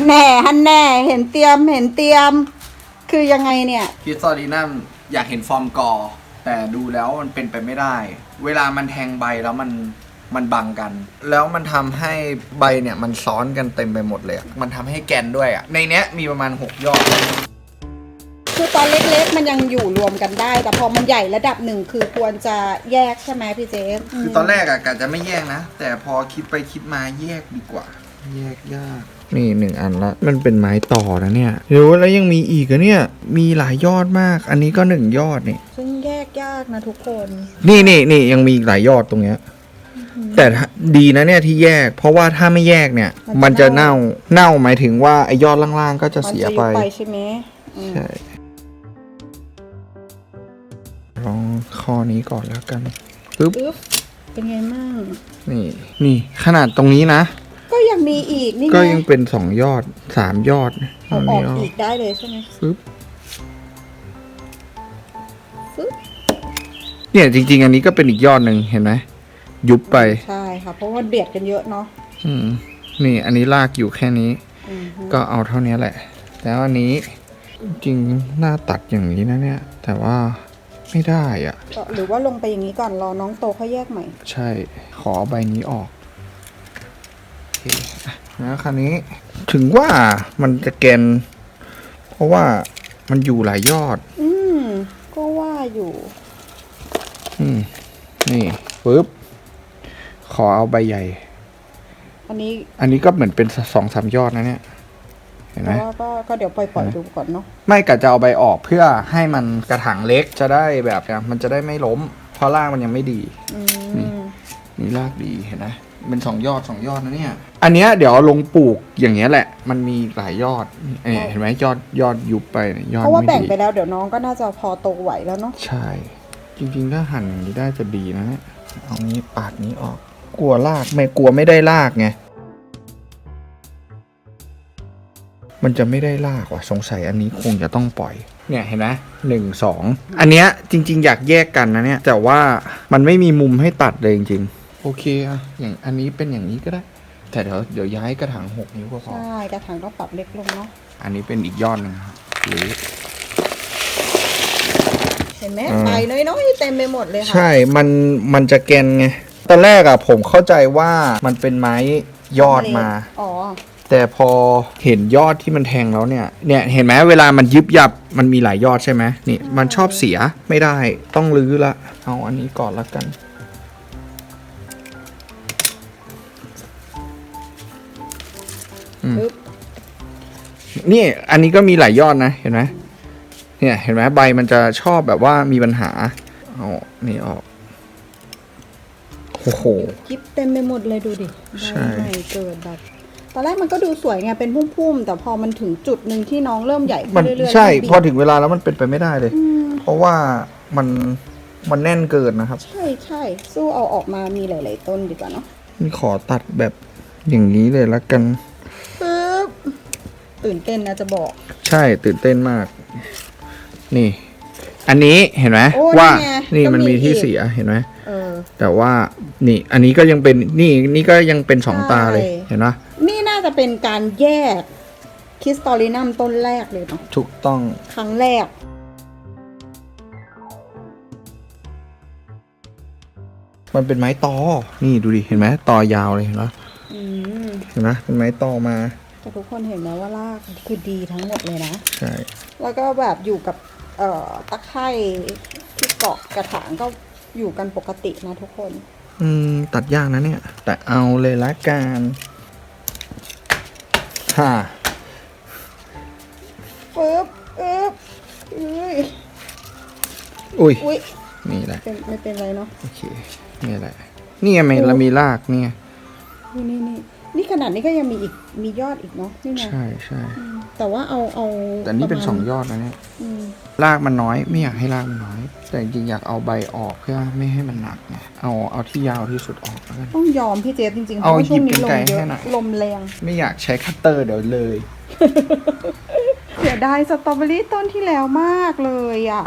นแน่ฮันแน่เห็นเตรียมเห็นเตรียม คือยังไงเนี่ย คิดซอดีนัมอยากเห็นฟอร์มกอ แต่ดูแล้วมันเป็นไปไม่ได้ เวลามันแทงใบแล้วมันมันบังกัน แล้วมันทำให้ใบเนี่ยมันซ้อนกันเต็มไปหมดเลยอะมันทำให้แกนด้วยอะในเนี้ยมีประมาณ 6 ยอด คือตอนเล็กๆ มันยังอยู่รวมกันได้ แต่พอมันใหญ่ระดับหนึ่งคือควรจะแยกใช่ไหมพี่เจฟคือตอนแรกอะกะจะไม่แยกนะ แต่พอคิดไปคิดมาแยกดีกว่า แยกยาก นี่หนึ่งอันละมันเป็นไม้ต่อนะเนี่ยเดี๋ยวแล้วยังมีอีกอะเนี่ยมีหลายยอดมาก อันนี้ก็หนึ่งยอดนี่ซึ่งแยกยากนะทุกคน นี่นี่นี่ยังมีอีกหลายยอดตรงเนี้ยแต่ถ้าดีนะเนี่ยที่แยก เพราะว่าถ้าไม่แยกเนี่ย มันจะเน่าเน่าหมายถึงว่าไอ้ยอดล่างๆก็จะมันเสียจะไปยุบไปใช่ไหมอืมใช่ลองข้อนี้ก่อนแล้วกันปึ๊บปึ๊บเป็นไงมั่งนี่นี่ขนาดตรงนี้นะ ก็ยังมีอีกนี่ไงก็ยังเป็นสองยอดสามยอดเอาอนี้อกอีกได้เลยใช่ไหมปึ๊บปึ๊บเนี่ยจริง ๆ อันนี้ก็เป็นอีกยอดหนึ่งเห็นไหมยุบไปใช่ค่ะเพราะว่าเบียดกันเยอะเนาะอืม นี่อันนี้ลากอยู่แค่นี้ อืมฮึก็เอาเท่านี้แหละ แล้วอันนี้จริงๆน่าตัดอย่างนี้นะเนี่ย แต่ว่าไม่ได้อะ ก็หรือว่าลงไปอย่างนี้ก่อนรอน้องโตค่อยแยกใหม่ ใช่ ขอใบนี้ออกโอ เคอะแล้วคราวนี้ถึงว่ามันจะแกน เพราะว่ามันอยู่หลายยอด อืม ก็ว่าอยู่ อืม นี่ปึ๊บ ขอเอาใบใหญ่ อันนี้อันนี้ก็เหมือนเป็นสองสามยอดนะเนี่ย เห็นไหม แต่ว่าก็ก็เดี๋ยวปล่อยปล่อยดูก่อนเนาะไม่กะจะเอาใบออกเพื่อให้มันกระถางเล็กจะได้แบบมันจะได้ไม่ล้ม เพราะรากมันยังไม่ดี อืนี่มนี่รากดีเห็นไหม เป็นสองยอดสองยอดนะเนี่ย อันเนี้ยเดี๋ยวลงปลูกอย่างเงี้ยแหละ มันมีหลายยอดเนี่ยเห็นไหมยอดยอดยุบไปเนี่ยยอดเพราะว่าไม่แบ่งดีไปแล้วเดี๋ยวน้องก็น่าจะพอโตไหวแล้วเนาะ ใช่ จริงๆถ้าหั่นอย่างนี้ได้จะดีนะเนี่ยเอางี้ปาดนี้ออก กลัวรากไม่กลัวไม่ได้รากไงมันจะไม่ได้รากว่ะสงสัยอันนี้คงจะต้องปล่อย เนี่ยเห็นไหมหนึ่งสองอันเนี้ยจริง ๆ อยากแยกกันนะเนี่ย แต่ว่ามันไม่มีมุมให้ตัดเลยจริง ๆ โอเคอะอย่างอันนี้เป็นอย่างนี้ก็ได้ แต่เดี๋ยวเดี๋ยวย้ายกระถางหกนิ้วก็พอ ใช่กระถางต้องปรับเล็กลงเนาะอันนี้เป็นอีกยอดหนึ่งครับหรือ เห็นไหมอ่าใบน้อยๆเต็มไปหมดเลยค่ะใช่ มัน มันจะแกนไง ตอนแรกอะผมเข้าใจว่ามันเป็นไม้ยอดมา อ๋อแต่พอเห็นยอดที่มันแทงแล้วเนี่ย เนี่ยเห็นไหมเวลามันยึบยับ มันมีหลายยอดใช่ไหมนี่ มันชอบเสียไม่ได้ ต้องรื้อละ เอาอันนี้ก่อนละกัน ปึ๊บนี่อันนี้ก็มีหลายยอดนะเห็นไหมเนี่ยเห็นไหมใบมันจะชอบแบบว่ามีปัญหาเอานี่ออกโอ้โหกิ๊บเต็มไปหมดเลยดูดิใช่ใบใหม่เกิดแบบตอนแรกมันก็ดูสวยไงเป็นพุ่มๆแต่พอมันถึงจุดหนึ่งที่น้องเริ่มใหญ่ขึ้มันนเรื่อยๆใช่ก็บีบพอถึงเวลาแล้วมันเป็นไปไม่ได้เลยอืมเพราะว่ามันมันแน่นเกินนะครับ ใช่ใช่สู้เอาออกมามีหลาย ๆ ต้นดีกว่าเนาะนี่ขอตัดแบบอย่างนี้เลยละกันปึ๊บ ตื่นเต้นนะจะบอก ใช่ตื่นเต้นมาก นี่ อันนี้เห็นไหมโอ้ว่านี่ไงนี่ก็มันมีที่อีก เสียเห็นไหมเออ แต่ว่านี่ อันนี้ก็ยังเป็นนี่นี่ก็ยังเป็นสองตาเลยใช่ เห็นไหมนี่น่าจะเป็นการแยกคริสตอลินัมต้นแรกเลยเนาะถูกต้อง ครั้งแรก มันเป็นไม้ตอ นี่ดูดิ เห็นไหมตอยาวเลยเห็นไหมอืมเห็นไหมเป็นไม้ตอมา แต่ทุกคนเห็นไหมว่ารากคือดีทั้งหมดเลยนะ ใช่ แล้วก็แบบอยู่กับเอ่อตะไคร่ที่เกาะกระถางก็อยู่กันปกตินะทุกคน อืม ตัดยากนะเนี่ย แต่เอาเลยละกันฮ่าปึ๊บปึ๊บอุ้ยอุ้ย อุ้ยนี่แหละเป็นไม่เป็นไรเนาะ โอเค นี่แหละ นี่ไงมันเรามีรากนี่ไงนี่นี่ นี่นี่ขนาดนี้ก็ยังมีอีกมียอดอีกเนาะนี่ไงใช่ใช่อืมแต่ว่าเอาเอาแต่นี่เป็นระมาณสองยอดนะเนี่ยอืมรากมันน้อยไม่อยากให้รากมันน้อย แต่จริงๆอยากเอาใบออกเพื่อไม่ให้มันหนักไงเอาเอาที่ยาวที่สุดออกแล้วกัน ต้องยอมพี่เจฟจริงๆเพเอาราะว่าช่วงนี้หยิบลกรรมไกรเยให้อะหน่อย ลมแรงไม่อยากใช้คัตเตอร์เดี๋ยวเลย เสียดายสตรอเบอรี่ต้นที่แล้วมากเลยอะ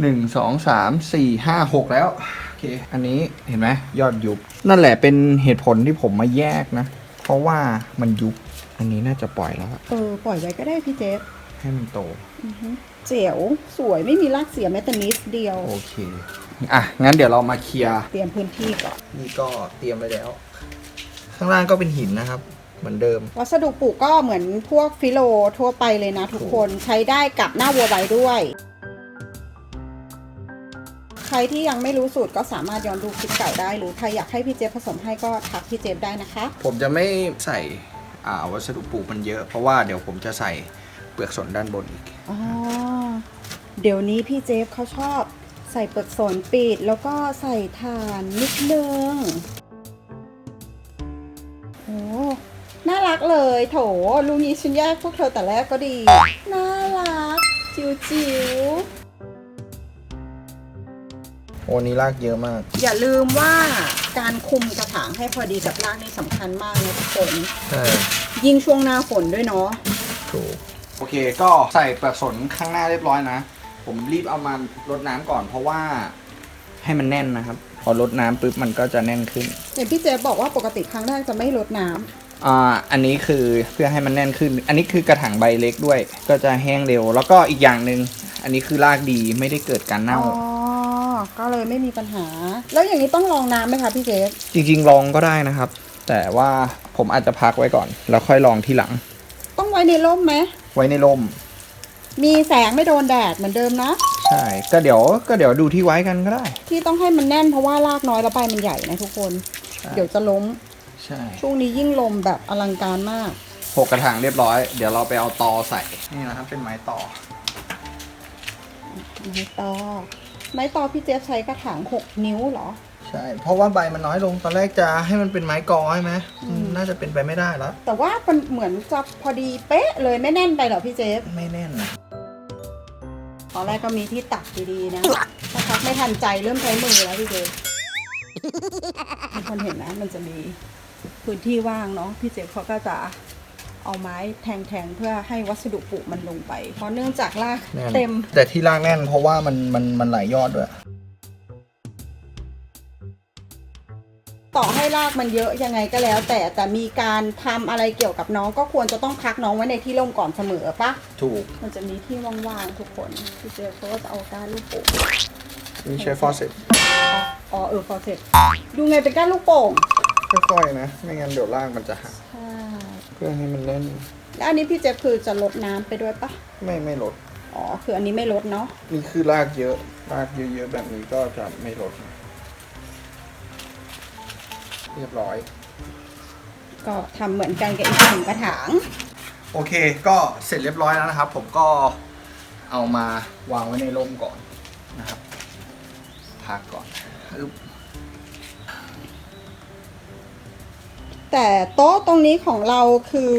หนึ่งสองสามสี่ห้าหกแล้วโอ เคอันนี้เห็นไหมยอดยุบนั่นแหละเป็นเหตุผลที่ผมมาแยกนะเพเพราะว่ามันยุบอันนี้น่าจะปล่อยแล้วอะเออปล่อยไว้ก็ได้พี่เจฟให้มันโตอือฮึเจ๋วสวยไม่มีรากเสียแม้แต่นิดเดียว โอเคอะงั้นเดี๋ยวเรามาเคลียร์เตรียมพื้นที่ก่อนนี่ก็เตรียมไปแล้ว ข้างล่างก็เป็นหินนะครับ เหมือนเดิม วัสดุปลูกก็เหมือนพวกฟิโลทั่วไปเลยนะทุกคนใช้ได้กับหน้าวัวใบด้วยใค รที่ยังไม่รู้สูตรก็สามารถย้อนดูคลิปเก่าได้ หรือใครอยากให้พี่เจฟผสมให้ก็ทักพี่เจฟได้นะคะ ผมจะไม่ใส่อ่าวัสดุปลูกมันเยอะ เพราะว่าเดี๋ยวผมจะใส่เปลือกสนด้านบนอีก อ๋อ เดี๋ยวนี้พี่เจฟเขาชอบใส่เปลือกสนปิด แล้วก็ใส่ถ่านนิดนึงโอ้น่ารักเลยโถลูกนี้ฉันแยกพวกเธอแต่แรกก็ดี น่ารัก จิ๋วจิ๋ว โอ้นี้รากเยอะมาก อย่าลืมว่าการคุมกระถางให้พอดีกับรากนี่สำคัญมากนะทุกคนใช่ยิ่งช่วงหน้าฝนด้วยเนาะถูกโอเคก็ใส่เปลือกสนข้างหน้าเรียบร้อยนะ ผมรีบเอามารดน้ำก่อนเพราะว่าให้มันแน่นนะครับ พอรดน้ำปุ๊บมันก็จะแน่นขึ้น อย่างพี่เจฟบอกว่าปกติครั้งแรกจะไม่ลดน้ำอ่าอันนี้คือเพื่อให้มันแน่นขึ้น อันนี้คือกระถางใบเล็กด้วย ก็จะแห้งเร็ว แล้วก็อีกอย่างหนึ่งอันนี้คือรากดีไม่ได้เกิดการเน่า อ๋อ ก็เลยไม่มีปัญหา แล้วอย่างนี้ต้องลองน้ำไหมคะพี่เจฟจริงๆลองก็ได้นะครับ แต่ว่าผมอาจจะพักไว้ก่อน แล้วค่อยลองทีหลัง ต้องไว้ในร่มไหมไว้ในร่ม มีแสงไม่โดนแดดเหมือนเดิมนะใช่ก็เดี๋ยวก็เดี๋ยวดูที่ไว้กันก็ได้ ที่ต้องให้มันแน่นเพราะว่ารากน้อยแล้วใบมันใหญ่นะทุกคนใช่เดี๋ยวจะล้มใช่ช่วงนี้ยิ่งลมแบบอลังการมากหกกระถางเรียบร้อย เดี๋ยวเราไปเอาตอใส่ นี่นะครับเป็นไม้ตอไม้ตอ ไม้ตอพี่เจฟใช้กระถางหกนิ้วเหรอ ใช่ เพราะว่าใบมันน้อยลงตอนแรกจะให้มันเป็นไม้กอใช่ไหมอืมน่าจะเป็นไปไม่ได้แล้ว แต่ว่ามันเหมือนจะพอดีเป๊ะเลยไม่แน่นไปเหรอพี่เจฟไม่แน่นนะตอนแรกก็มีที่ตักดีๆนะสักพักไม่ทันใจเริ่มใช้มือแล้วพี่เจฟทุกคนเห็นนะมันจะมีพื้นที่ว่างเนาะพี่เจฟเขาก็จะ เอาไม้แทงๆเพื่อให้วัสดุปลูกมันลงไป เพราะเนื่องจากรากแน่นเต็ม แต่ที่รากแน่นเพราะว่ามันมันมันหลายยอดด้วย ต่อให้รากมันเยอะยังไงก็แล้ว แต่แต่มีการทำอะไรเกี่ยวกับน้องก็ควรจะต้องพักน้องไว้ในที่ร่มก่อนเสมอปะถูก มันจะมีที่ว่างๆทุกคนพี่เจฟเขาก็จะเอาก้านลูกโป่งนี่ใช้ฟอสเซ็ตอ๋อเออพอเสร็จดูไงเป็นก้านลูกโป่งค่อยๆนะ ไม่งั้นเดี๋ยวรากมันจะหักใช่ เพื่อให้มันแน่น แล้วอันนี้พี่เจฟคือจะลดน้ำไปด้วยปะไม่ไม่ลด อ๋อ คืออันนี้ไม่ลดเนาะ นี่คือรากเยอะรากเยอะๆแบบนี้ก็จะไม่ลด เรียบร้อย ก็ทำเหมือนกันกับอีกหนึ่งกระถาง โอเค ก็เสร็จเรียบร้อยแล้วนะครับ ผมก็เอามาวางไว้ในร่มก่อนนะครับพักก่อนอึ๊บ แต่โต๊ะตรงนี้ของเราคือ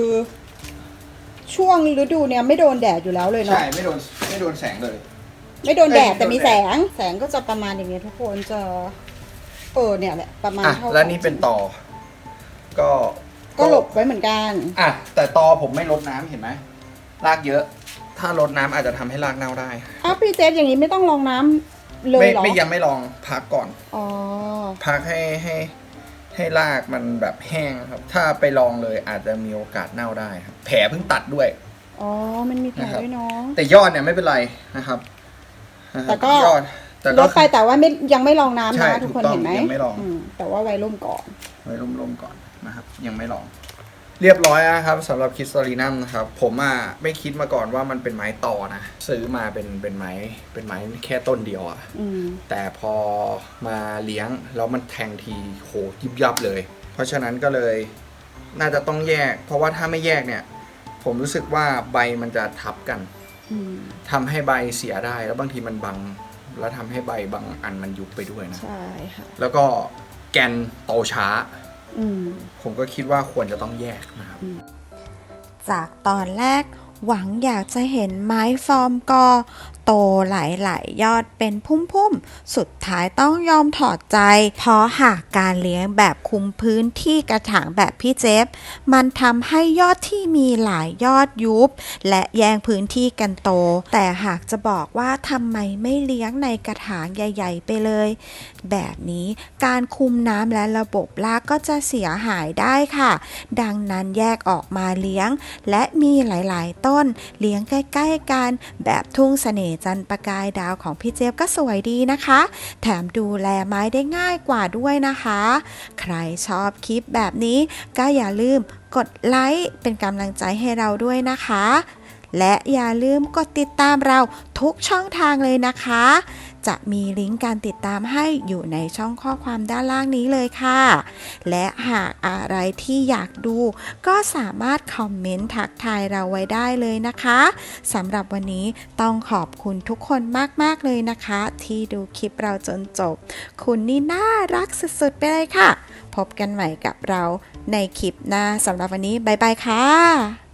ช่วงฤดูเนี่ยไม่โดนแดดอยู่แล้วเลยเนาะใช่ไม่โดนไม่โดนแสงเลย ไม่โดนแดดเอ้ยแต่มีไม่โดนแสแดดงแสงก็จะประมาณอย่างเงี้ยทุกคนจะเออเนี่ยแหละประมาณอะเท่าแล้วนี่เป็นต่อ ก็ก็หลบไว้เหมือนกันอะแต่ตอผมไม่ลดน้ำเห็นไหมรากเยอะ ถ้าลดน้ำอาจจะทำให้รากเน่าได้อ้าวพี่เจฟอย่างนี้ไม่ต้องลองน้ำเลยไม่เหรอไม่ยังไม่ลองพักก่อน อ๋อพักให้ให้ ให้รากมันแบบแห้งครับ ถ้าไปลองเลยอาจจะมีโอกาสเน่าได้ครับ แผลเพิ่งตัดด้วย อ๋อ มันมีแผลนะครับ ด้วยเนาะ แต่ยอดเนี่ยไม่เป็นไรนะครับนะครับแต่ก็ ยอด แต่ลก็ ดไปแต่ว่าไม่ยังไม่ลองน้ำใช่นะทุกคนถูกต้องเห็นไหมยังไม่ลองมแต่ว่าไว้ร่มก่อน ไว้ร่มๆก่อนนะครับ ยังไม่ลอง เรียบร้อยแล้วครับสำหรับคิสตอรีนัมนะครับ ผมอะไม่คิดมาก่อนว่ามันเป็นไม้ต่อนะ ซื้อมาเป็นเป็นไม้เป็นไม้แค่ต้นเดียวอะอืมแต่พอมาเลี้ยงแล้วมันแทงทีโหยิบยับเลย เพราะฉะนั้นก็เลยน่าจะต้องแยก เพราะว่าถ้าไม่แยกเนี่ย ผมรู้สึกว่าใบมันจะทับกัน อืมทำให้ใบเสียได้แล้วบางทีมันบัง แล้วทำให้ใบบางอันมันยุบไปด้วยนะ ใช่ค่ะ แล้วก็แกนโตช้าอืม ผมก็คิดว่าควรจะต้องแยกนะครับ จากตอนแรกหวังอยากจะเห็นไม้ฟอร์มกอโตหลายๆยอดเป็นพุ่มๆ สุดท้ายต้องยอมถอดใจ เพราะหากการเลี้ยงแบบคุมพื้นที่กระถางแบบพี่เจฟ มันทำให้ยอดที่มีหลายยอดยุบ และแย่งพื้นที่กันโต แต่หากจะบอกว่าทำไมไม่เลี้ยงในกระถางใหญ่ ๆ ไปเลย แบบนี้การคุมน้ำและระบบรากก็จะเสียหายได้ค่ะ ดังนั้นแยกออกมาเลี้ยง และมีหลายๆ ต้นเลี้ยงใกล้ ๆ กันแบบทุ่งเสน่หจันประกายดาวของพี่เจี๊ยบก็สวยดีนะคะ แถมดูแลไม้ได้ง่ายกว่าด้วยนะคะ ใครชอบคลิปแบบนี้ก็อย่าลืมกดไลค์เป็นกำลังใจให้เราด้วยนะคะ และอย่าลืมกดติดตามเราทุกช่องทางเลยนะคะ จะมีลิงก์การติดตามให้อยู่ในช่องข้อความด้านล่างนี้เลยค่ะ และหากอะไรที่อยากดู ก็สามารถคอมเมนต์ทักทายเราไว้ได้เลยนะคะสำหรับวันนี้ต้องขอบคุณทุกคนมาก ๆ เลยนะคะ ที่ดูคลิปเราจนจบ คุณนี่น่ารักสุด ๆ ไปเลยค่ะ พบกันใหม่กับเราในคลิปหน้าสำหรับวันนี้ บ๊ายบายค่ะ